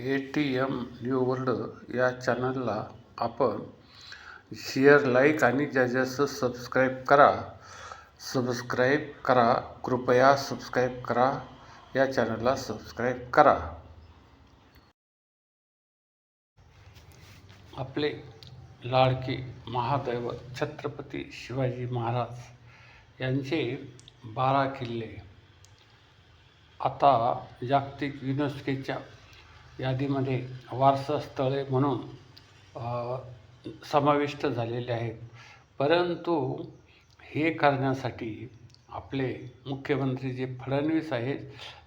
A T M new world या चॅनलला आपण शेअर लाईक आणि जास्तीत जास्त सबस्क्राईब करा सबस्क्राईब करा कृपया सबस्क्राईब करा या चॅनलला सबस्क्राईब करा. आपले लाडके महादैवत छत्रपती शिवाजी महाराज यांचे बारा किल्ले. आता जागतिक युनेस्कोच्या यादीमध्ये वारसास्थळे म्हणून समाविष्ट झालेले आहेत. परंतु हे करण्यासाठी आपले मुख्यमंत्री जे फडणवीस आहेत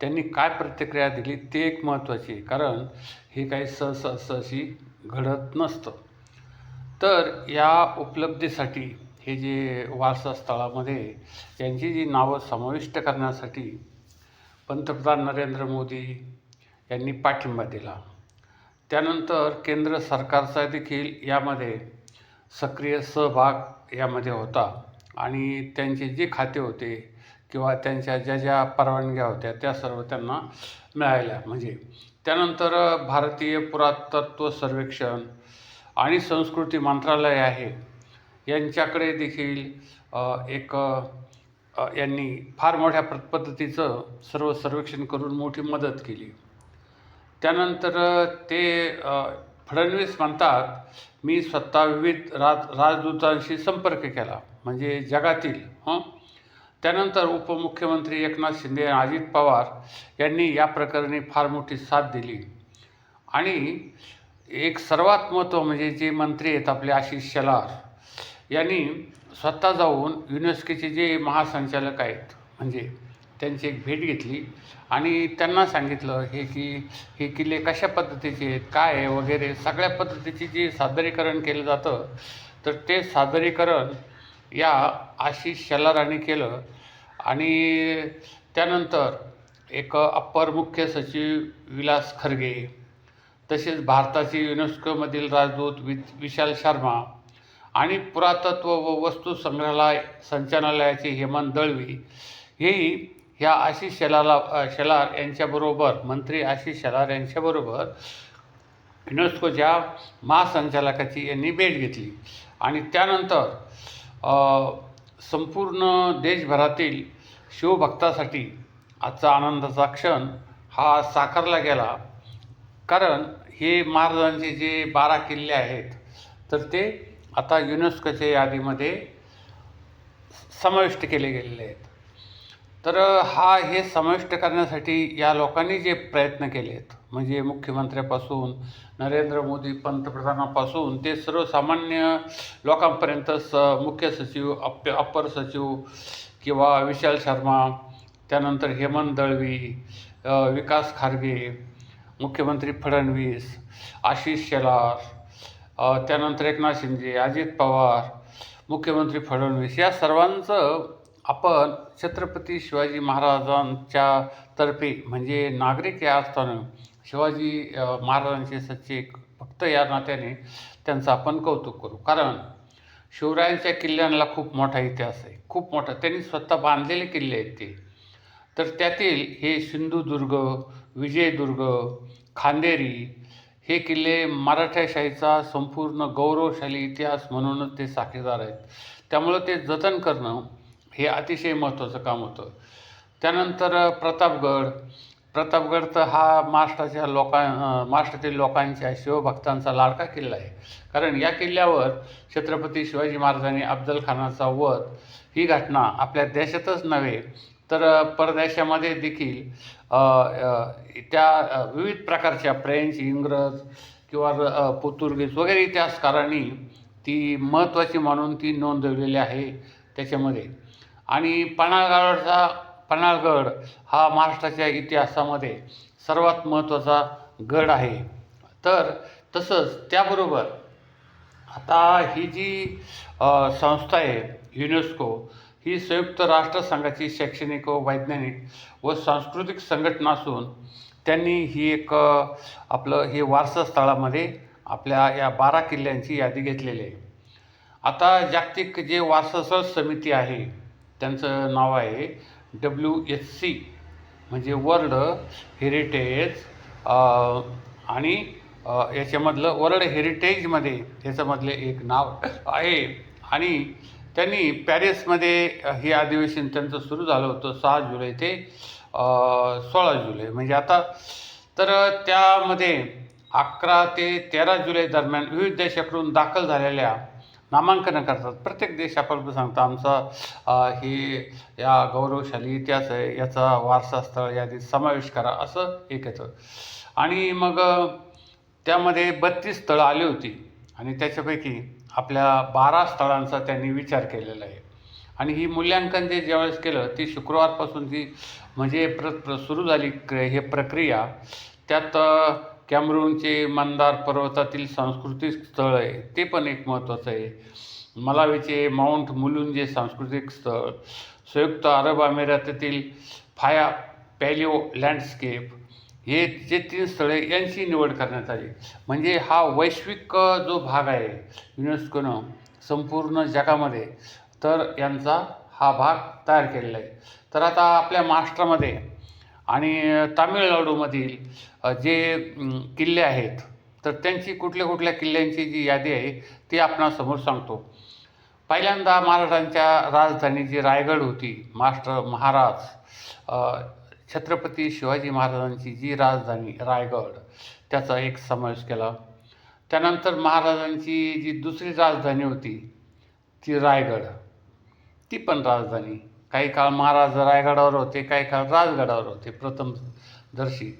त्यांनी काय प्रतिक्रिया दिली ते एक महत्त्वाची आहे. कारण हे काही सहसा सहसी घडत नसतं. तर या उपलब्धीसाठी हे जे वारसास्थळामध्ये यांची जी नावं समाविष्ट करण्यासाठी पंतप्रधान नरेंद्र मोदी यांनी पाठिंबा दिला. त्यानंतर केंद्र सरकारचा देखील यामध्ये सक्रिय सहभाग यामध्ये होता आणि त्यांचे जे खाते होते किंवा त्यांच्या ज्या ज्या परवानग्या होत्या त्या सर्व त्यांना मिळाल्या. म्हणजे त्यानंतर भारतीय पुरातत्व सर्वेक्षण आणि संस्कृती मंत्रालय आहे यांच्याकडे देखील एक यांनी फार मोठ्या पद्धतीचं सर्व सर्वेक्षण करून मोठी मदत केली. त्यानंतर ते फडणवीस म्हणतात मी स्वतः विविध राज राजदूतांशी संपर्क केला म्हणजे जगातील हं? त्यानंतर उपमुख्यमंत्री एकनाथ शिंदे आणि अजित पवार यांनी या प्रकरणी फार मोठी साथ दिली. आणि एक सर्वात महत्त्व म्हणजे जे मंत्री आहेत आपले आशिष शेलार यांनी स्वतः जाऊन युनेस्कोचे जे महासंचालक आहेत म्हणजे त्यांची एक भेट घेतली. आणि त्यांना सांगितलं हे की हे किल्ले कशा पद्धतीचे आहेत काय आहे वगैरे सगळ्या पद्धतीचे जे सादरीकरण केलं जातं तर ते सादरीकरण या आशिष शेलाराने केलं. आणि त्यानंतर एक अप्पर मुख्य सचिव विलास खरगे तसेच भारताचे युनेस्कोमधील राजदूत वि विशाल शर्मा आणि पुरातत्व व वस्तू संग्रहालय संचालनालयाचे हेमंत दळवी हेही ह्या आशिष शेलाला शेलार यांच्याबरोबर मंत्री आशिष शेलार यांच्याबरोबर युनेस्कोच्या महासंचालकाची यांनी भेट घेतली. आणि त्यानंतर संपूर्ण देशभरातील शिवभक्तासाठी आजचा आनंदाचा क्षण हा साकारला गेला. कारण हे महाराजांचे जे बारा किल्ले आहेत तर ते आता युनेस्कोच्या यादीमध्ये समाविष्ट केले गेलेले आहेत. तर हा हे समाविष्ट करण्यासाठी या लोकांनी जे प्रयत्न केलेत म्हणजे मुख्यमंत्र्यापासून नरेंद्र मोदी पंतप्रधानापासून ते सर्वसामान्य लोकांपर्यंत स मुख्य सचिव अप अप्पर सचिव किंवा विशाल शर्मा त्यानंतर हेमंत दळवी विकास खारगे मुख्यमंत्री फडणवीस आशिष शेलार त्यानंतर एकनाथ शिंदे अजित पवार मुख्यमंत्री फडणवीस या सर्वांचं आपण छत्रपती शिवाजी महाराजांच्या तर्फे म्हणजे नागरिक या अर्थानं शिवाजी महाराजांचे सच्चे भक्त या नात्याने त्यांचं आपण कौतुक करू. कारण शिवरायांच्या किल्ल्यांना खूप मोठा इतिहास आहे. खूप मोठा. त्यांनी स्वतः बांधलेले किल्ले आहेत ते. तर त्यातील हे सिंधुदुर्ग विजयदुर्ग खांदेरी हे किल्ले मराठाशाहीचा संपूर्ण गौरवशाली इतिहास म्हणूनच ते साक्षीदार आहेत. त्यामुळं ते जतन करणं हे अतिशय महत्त्वाचं काम होतं. त्यानंतर प्रतापगड. प्रतापगड तर हा महाराष्ट्राच्या लोकां महाराष्ट्रातील लोकांच्या शिवभक्तांचा लाडका किल्ला आहे. कारण या किल्ल्यावर छत्रपती शिवाजी महाराजांनी अफजल खानाचा वध ही घटना आपल्या देशातच नव्हे तर परदेशामध्ये देखील त्या विविध प्रकारच्या फ्रेंच इंग्रज किंवा पोर्तुगीज वगैरे इतिहासकारांनी ती महत्त्वाची मानून ती नोंदवलेली आहे त्याच्यामध्ये. आणि पन्हाळगडचा पन्हाळगड हा महाराष्ट्राच्या इतिहासामध्ये सर्वात महत्त्वाचा गड आहे. तर तसंच त्याबरोबर आता ही जी संस्था आहे युनेस्को ही संयुक्त राष्ट्रसंघाची शैक्षणिक व वैज्ञानिक व सांस्कृतिक संघटना असून त्यांनी ही एक आपलं हे वारसास्थळामध्ये आपल्या या बारा किल्ल्यांची यादी घेतलेली आहे. आता जागतिक जे वारसास्थळ समिती आहे त्यांचं नाव आहे डब्ल्यू एच सी म्हणजे वर्ल्ड हेरिटेज आणि याच्यामधलं वर्ल्ड हेरिटेजमध्ये याच्यामधले एक नाव आहे. आणि त्यांनी पॅरिसमध्ये हे अधिवेशन त्यांचं सुरू झालं होतं सहा जुलै ते सोळा जुलै. म्हणजे आता तर त्यामध्ये अकरा ते तेरा जुलै दरम्यान विविध देशाकडून दाखल झालेल्या नामांकन करतात. प्रत्येक देश आपण सांगतो. आमचा हे या गौरवशाली इतिहास आहे याचा वारसास्थळ यादीत समावेश करा असं एक येतं आणि मग त्यामध्ये बत्तीस स्थळं आली होती. आणि त्याच्यापैकी आपल्या बारा स्थळांचा त्यांनी विचार केलेला आहे. आणि ही मूल्यांकन जे ज्यावेळेस केलं ती शुक्रवारपासून ती म्हणजे प्र प्र सुरू झाली क हे प्रक्रिया त्यात कॅमरूनचे मंदार पर्वतातील सांस्कृतिक स्थळ आहे ते पण एक महत्त्वाचं आहे. मलावीचे माउंट मुलुंजे सांस्कृतिक स्थळ संयुक्त अरब अमिरातीतील फाया पॅलिओ लँडस्केप हे जे तीन स्थळे यांची निवड करण्यात आली. म्हणजे हा वैश्विक जो भाग आहे युनेस्कोनं संपूर्ण जगामध्ये तर यांचा हा भाग तयार केलेला आहे. तर आता आपल्या महाराष्ट्रामध्ये आणि तामिळनाडूमधील जे किल्ले आहेत तर त्यांची कुठल्या कुठल्या किल्ल्यांची जी यादी आहे ती आपणासमोर सांगतो. पहिल्यांदा महाराजांच्या राजधानी जी रायगड होती मास्टर महाराज छत्रपती शिवाजी महाराजांची जी राजधानी रायगड त्याचा एक समावेश केला. त्यानंतर महाराजांची जी दुसरी राजधानी होती ती रायगड ती पण राजधानी. काही काळ महाराज रायगडावर होते काही काळ राजगडावर होते प्रथम दर्शी.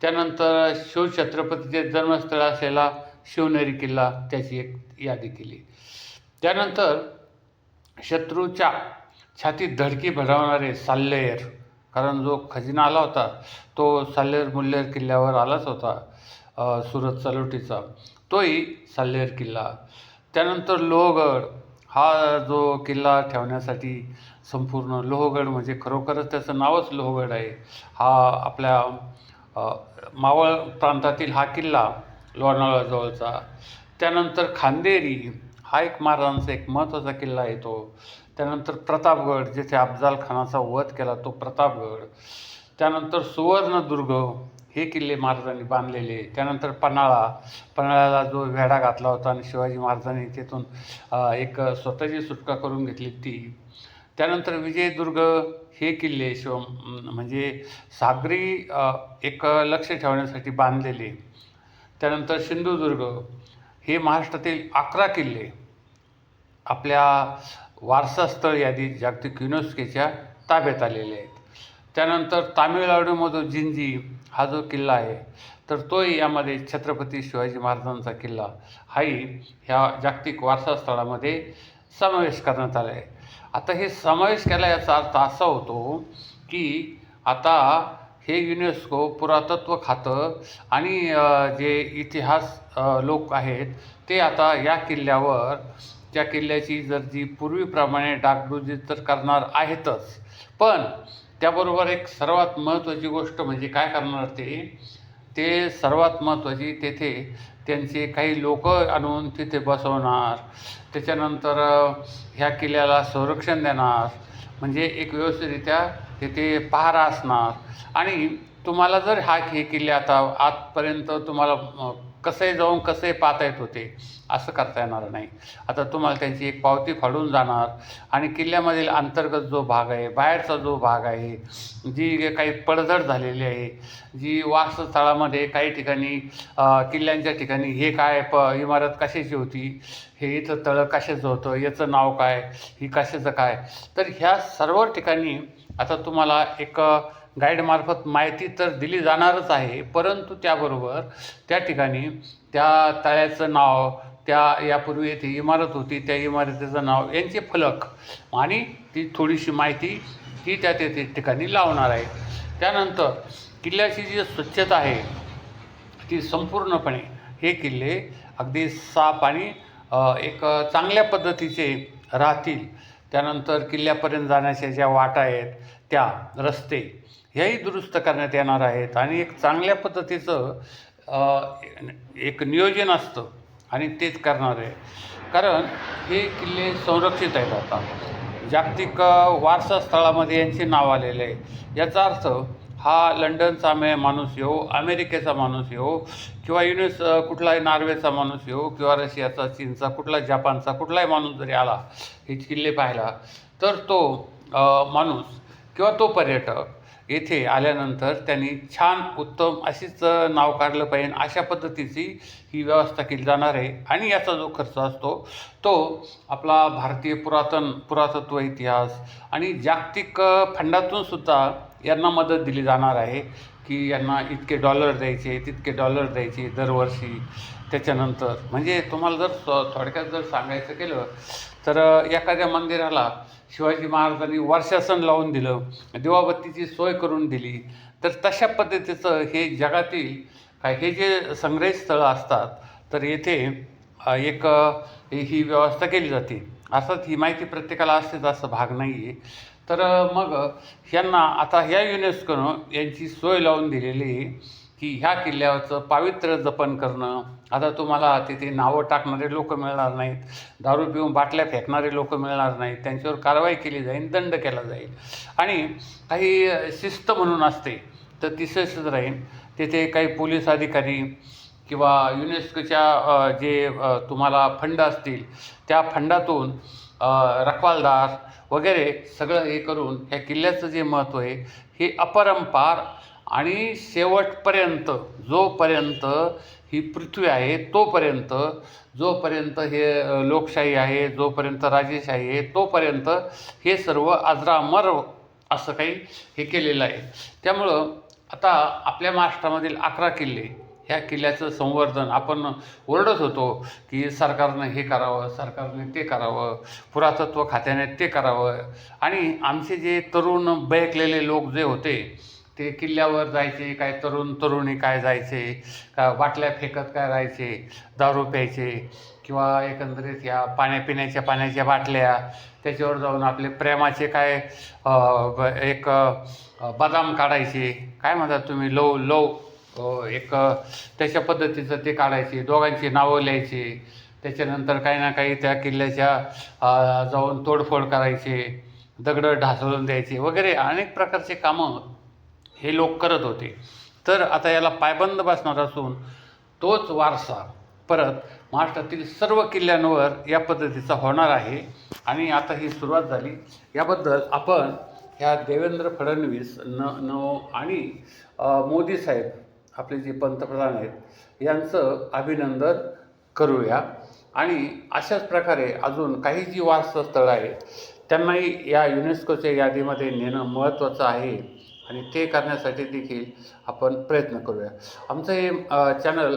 त्यानंतर शिवछत्रपतीचे जन्मस्थळ असलेला शिवनेरी किल्ला त्याची एक यादी केली. त्यानंतर शत्रूच्या छातीत धडकी भरवणारे साल्लेर कारण जो खजिना आला होता तो साल्लेर मुल्लेर किल्ल्यावर आलाच होता सुरत चलोटीचा. तोही साल्लेर किल्ला. त्यानंतर लोहगड हा जो किल्ला ठेवण्यासाठी संपूर्ण लोहगड म्हणजे खरोखरच त्याचं नावच लोहगड आहे. हा आपल्या मावळ प्रांतातील हा किल्ला लोणावळाजवळचा त्यानंतर खांदेरी हा एक महाराजांचा एक महत्त्वाचा किल्ला आहे तो. त्यानंतर प्रतापगड जेथे अफजाल खानाचा वध केला तो प्रतापगड. त्यानंतर सुवर्णदुर्ग हे किल्ले महाराजांनी बांधलेले त्यानंतर पन्हाळा पन्हाळ्याला जो वेढा घातला होता आणि शिवाजी महाराजांनी तिथून एक स्वतःची सुटका करून घेतली ती. त्यानंतर विजयदुर्ग हे किल्ले शिव म्हणजे सागरी एक लक्ष ठेवण्यासाठी बांधलेले. त्यानंतर सिंधुदुर्ग हे महाराष्ट्रातील अकरा किल्ले आपल्या वारसास्थळ यादीत जागतिक युनेस्कोच्या ताब्यात आलेले आहेत. त्यानंतर तामिळनाडूमधून जिंजी हा जो किल्ला आहे तर तोही यामध्ये छत्रपती शिवाजी महाराजांचा किल्ला हाही ह्या जागतिक वारसास्थळामध्ये समावेश करण्यात आला आहे. आता हे समावेश केला याचा अर्थ असा होतो की आता हे युनेस्को पुरातत्व खातं आणि जे इतिहास लोक आहेत ते आता या किल्ल्यावर त्या किल्ल्याची जर जी पूर्वीप्रमाणे डागडुजी तर करणार आहेतच. पण त्याबरोबर एक सर्वात महत्त्वाची गोष्ट म्हणजे काय करणार ते? ते सर्वात महत्त्वाची तेथे त्यांचे काही लोक आणून तिथे बसवणार. त्याच्यानंतर ह्या किल्ल्याला संरक्षण देणार. म्हणजे एक व्यवस्थितरित्या तिथे पहारा असणार. आणि तुम्हाला जर हा हे किल्ले आता आजपर्यंत तुम्हाला कसे कसंही जाऊन कसंही पाहता येत होते असं करता येणार नाही. आता तुम्हाला त्यांची एक पावती फाडून जाणार आणि किल्ल्यामधील अंतर्गत जो भाग आहे बाहेरचा जो भाग आहे जी काही पडझड झालेली आहे जी वासस्थळामध्ये काही ठिकाणी किल्ल्यांच्या ठिकाणी हे काय प इमारत कशाची होती हे इथं तळं कशाचं होतं याचं नाव काय ही कशाचं काय? तर ह्या सर्व ठिकाणी आता तुम्हाला एक गाईडमार्फत माहिती तर दिली जाणारच आहे परंतु त्याबरोबर त्या ठिकाणी त्या तळ्याचं नाव त्या यापूर्वी येथे इमारत होती त्या इमारतीचं नाव यांचे फलक. आणि ती थोडीशी माहिती ती त्या ते ठिकाणी लावणार आहे. त्यानंतर किल्ल्याची जी स्वच्छता आहे ती संपूर्णपणे हे किल्ले अगदी साफ आणि एक चांगल्या पद्धतीचे राहतील. त्यानंतर किल्ल्यापर्यंत जाण्याच्या ज्या वाटा आहेत त्या रस्ते हेही दुरुस्त करण्यात येणार आहेत आणि एक चांगल्या पद्धतीचं एक नियोजन असतं आणि तेच करणार आहे. कारण हे किल्ले संरक्षित आहेत आता. जागतिक वारसा स्थळामध्ये यांचे नाव आलेले आहे. याचा अर्थ हा लंडनचा मे माणूस येऊ अमेरिकेचा माणूस येऊ किंवा युनेस कुठलाही नॉर्वेचा माणूस येऊ किंवा रशियाचा चीनचा कुठला जपानचा कुठलाही माणूस जरी आला हे किल्ले पाहायला तर तो माणूस किंवा तो पर्यटक येथे आल्यानंतर त्यांनी छान उत्तम अशीच नाव काढलं पाहिजे अशा पद्धतीची ही व्यवस्था केली जाणार आहे. आणि याचा जो खर्च असतो तो आपला भारतीय पुरातन पुरातत्व इतिहास आणि जागतिक फंडातून सुद्धा यांना मदत दिली जाणार आहे की यांना इतके डॉलर द्यायचे तितके डॉलर द्यायचे दरवर्षी. त्याच्यानंतर म्हणजे तुम्हाला जर थोडक्यात जर सांगायचं केलं तर एखाद्या मंदिराला शिवाजी महाराजांनी वर्षासन लावून दिलं दिवाबत्तीची सोय करून दिली तर तशा पद्धतीचं हे जगातील काय हे जे संग्रहित स्थळं असतात तर येथे एक ही व्यवस्था केली जाते. अर्थात ही माहिती प्रत्येकाला असतेच असं भाग नाही आहे तर मग ह्यांना आता ह्या युनेस्कोनं यांची सोय लावून दिलेली आहे. की ह्या किल्ल्यावरचं पावित्र्य जपन करणं. आता तुम्हाला तिथे नावं टाकणारे लोक मिळणार नाहीत. दारू पिऊन बाटल्या फेकणारे लोक मिळणार नाहीत. त्यांच्यावर कारवाई केली जाईल दंड केला जाईल. आणि काही शिस्त म्हणून असते तर ती शिस्त राहील तिथे काही पोलीस अधिकारी किंवा युनेस्कोच्या जे तुम्हाला फंड असतील त्या फंडातून रखवालदार वगैरे सगळं हे करून ह्या किल्ल्याचं जे महत्त्व आहे हे अपरंपार आणि शेवटपर्यंत जोपर्यंत ही पृथ्वी आहे तोपर्यंत जोपर्यंत हे लोकशाही आहे जोपर्यंत राजेशाही आहे तोपर्यंत हे सर्व अजरामर असं काही हे केलेलं आहे. त्यामुळं आता आपल्या महाराष्ट्रामधील अकरा किल्ले ह्या किल्ल्याचं संवर्धन आपण ओरडत होतो की सरकारनं हे करावं सरकारने ते करावं पुरातत्व खात्याने ते करावं. आणि आमचे जे तरुण बयकलेले लोक जे होते ते किल्ल्यावर जायचे काय तरुण तरुणी काय जायचे का बाटल्या फेकत काय राहायचे दारू प्यायचे किंवा एकंदरीत या पाण्यापिण्याच्या पाण्याच्या बाटल्या त्याच्यावर जाऊन आपले प्रेमाचे काय एक बदाम काढायचे. काय म्हणतात तुम्ही? लव लव एक त्याच्या पद्धतीचं ते काढायचे दोघांची नावं लिहायचे. त्याच्यानंतर काही ना काही त्या किल्ल्याच्या जाऊन तोडफोड करायचे दगडं ढासळून द्यायचे वगैरे अनेक प्रकारचे कामं हे लोक करत होते. तर आता याला पायबंद बसणार असून तोच वारसा परत महाराष्ट्रातील सर्व किल्ल्यांवर या पद्धतीचा होणार आहे. आणि आता ही सुरुवात झाली. याबद्दल आपण ह्या देवेंद्र फडणवीस न न आणि मोदी साहेब आपले जे पंतप्रधान आहेत यांचं अभिनंदन करूया. आणि अशाच प्रकारे अजून काही जी वारसास्थळं आहेत त्यांनाही या युनेस्कोच्या यादीमध्ये नेणं महत्त्वाचं आहे. आणि ते करण्यासाठी देखील आपण प्रयत्न करूया. आमचं हे channel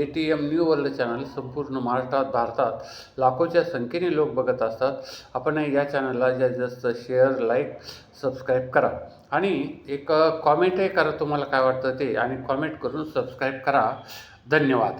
A T M new world channel संपूर्ण महाराष्ट्रात भारतात लाखोच्या संख्येने लोक बघत असतात. आपण या चॅनलला जास्तीत जास्त शेअर लाईक सबस्क्राईब करा. आणि एक कॉमेंटही करा तुम्हाला काय वाटतं ते. आणि कॉमेंट करून सबस्क्राईब करा. धन्यवाद.